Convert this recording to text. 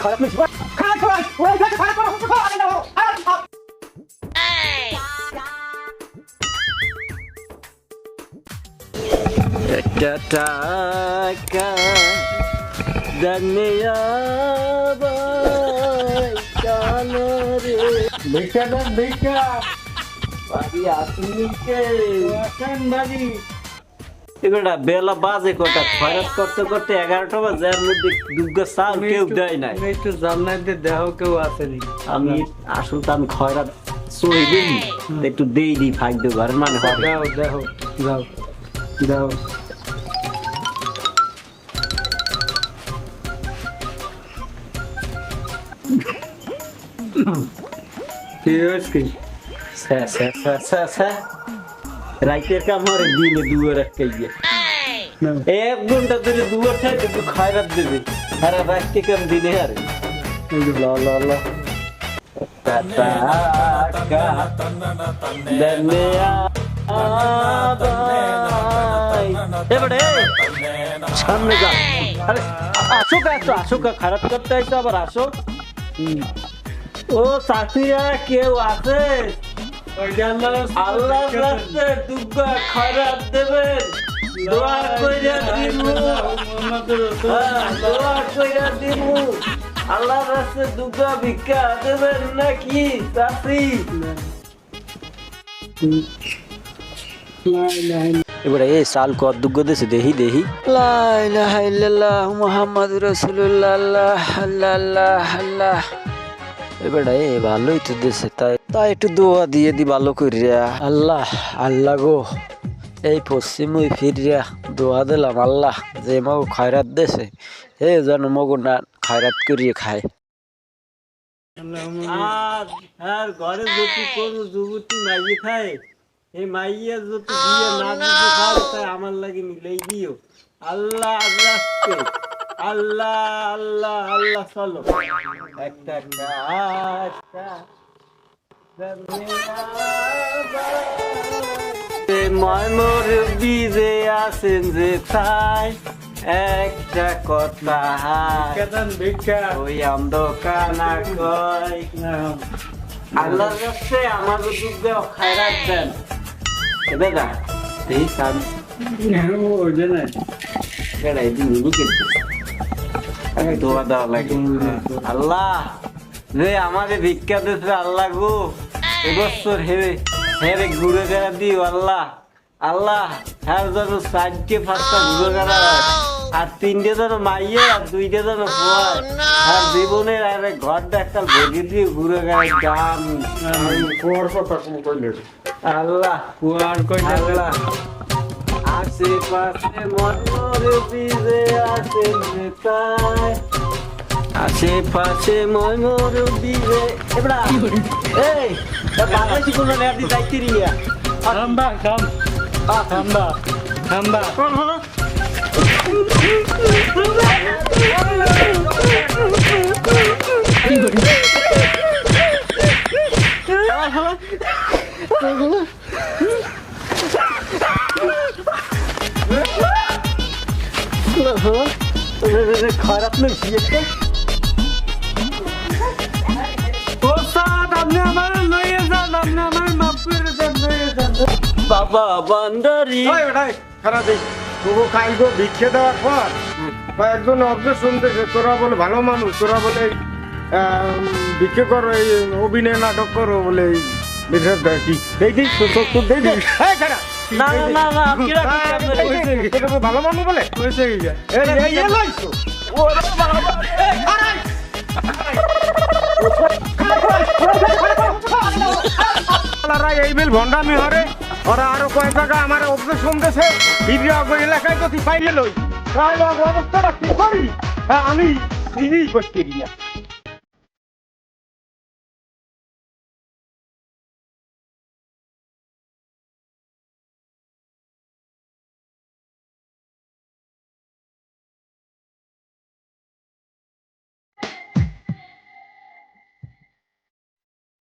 খারাপ খারাপ খারাপ খারাপ একটা টাকা জানিয়া কানরে ভিক্ষা দেন ভিক্ষা বাড়ি আসুনি কে? আসেন এগুলা বেলা বাজে কটা? খরচ করতে করতে এগারোটা বাজে এর মধ্যে দুগ্গ চাল কেউ দেয় নাই। একটু জান্নাতে দেহ কেউ আসেনি। আমি আসলে তো আমি খয়রাত সই দিই একটু দেই দিই ফাইদ ঘরের মানে দাও দাও কি হয়েছে? কি স্যা, স্যা, স্যা, স্যা, স্যা। রাইতের কাম হরে দিনে দুয়ার একটা গিয়ে নাও। এক ঘণ্টা ধরে দুয়ার ঠাই একটু খয়রাত দেবে আর রাইতে কাম দিনে আরে এই যে ল ল ল টাকা দেনে আবাই। এবারে সামনে যা আরে আসো কা আসো আসো কা খারাপ করতে আইছো আবার আসো হুম। ও চাষিরা কেউ আছে ওই যে আল্লাহ আল্লাহ রাস্তে দুগ্গা খারাপ দেবেন। দোয়া কইরা দিমু। হ্যাঁ, দোয়া কইরা দিমু। আল্লাহ রাস্তে দুগ্গা ভিক্ষা দেবেন নাকি? চাষি এবারে এই সাল কত দুগ্গ দেশে দেহি দেহি। লা ইলাহা ইল্লাল্লাহ মুহাম্মাদুর রাসূলুল্লাহ আল্লাহ আল্লাহ আল্লাহ। এবারে এ ভালোই তো দেশে তাই তাই একটু দোয়া দিয়ে দি ভালো করিয়া আল্লাহ আল্লাহ গো এই পশ্চিম ওই ফিরিয়া দোয়া দিলাম আল্লাহ যে মগো খয়রাত দেশে হে যেন মগো না খয়রাত করিয়ে খায়। আর আর ঘরে যদি কোনো যুবতী মাইয়ে খায় এই মাইয়া যদি না দিতে তাই আমার লাগে মিলেই দিও। আল্লাহ আল্লাহ আল্লাহ আল্লাহ আল্লাহ চলো। একটা গাছটা ময়মর বীজে আছেন যে তাই, একটা কথা ওই অন্ধকানা কয়। আল্লাহর কাছে আমার দুগ্ধ খায়রাত দেন এবে দা। এই সান ওই যে না বেড়াই দিন বুকে আমি দোয়া দেওয়া লাগে আল্লাহ রে আমাকে ভিক্ষা দিতে আল্লাহ গো। এবছর হেরে হেরে ঘুরে গেড়া দিও আল্লাহ। আল্লাহ হ্যাঁ যেন চারটে পাঁচটা ঘুরে গেড়া আর তিনটে যেন মাইয়ে আর দুইটা যেন পোয়ায়। আর জীবনের আর ঘরটা একটা ভেঙে দিয়ে ঘুরে গেড়াই গান কোয়ার কথা কইলে আল্লাহ কোয়ার কই আল্লাহ। আশেপাশে মটর বীজে আছে নেতায় আশেপাশে ময়ূর বীজে এবড়া এই বাংলাদেশি কোন নেটি যাইতে রিয়া থাম্বা থাম থাম্বা থাম্বা খারাপ লাগছে একটা আপনি আমার লইয়ে যান আপনি আমার মাফ করে দেন লইয়ে যান বাবা বান্দারি ওই ওটাই খারাপ দেই তবু কালকে ভিক্ষে দেওয়ার পর কয়েকজন অবজেক্ট শুনতেছে তোরা বলে ভালো মানুষ তোরা বলে ভিক্ষে করো এই অভিনয় নাটক করো বলে এই বিশেষ দেয় কি এই দিক তোর তোর তোর দেই দে এই খারাপ না ভালো মানুষ বলে হয়েছে এই শালারা এই বিল ভণ্ডামি হরে। ওরা আরও কয়েক টাকা আমার অবজেক্ট শুনতেছে। এলাকায় যদি পাইলে লই। তাহলে অবস্থাটা কি করি? হ্যাঁ, আমি নিজেই করতে গিয়া।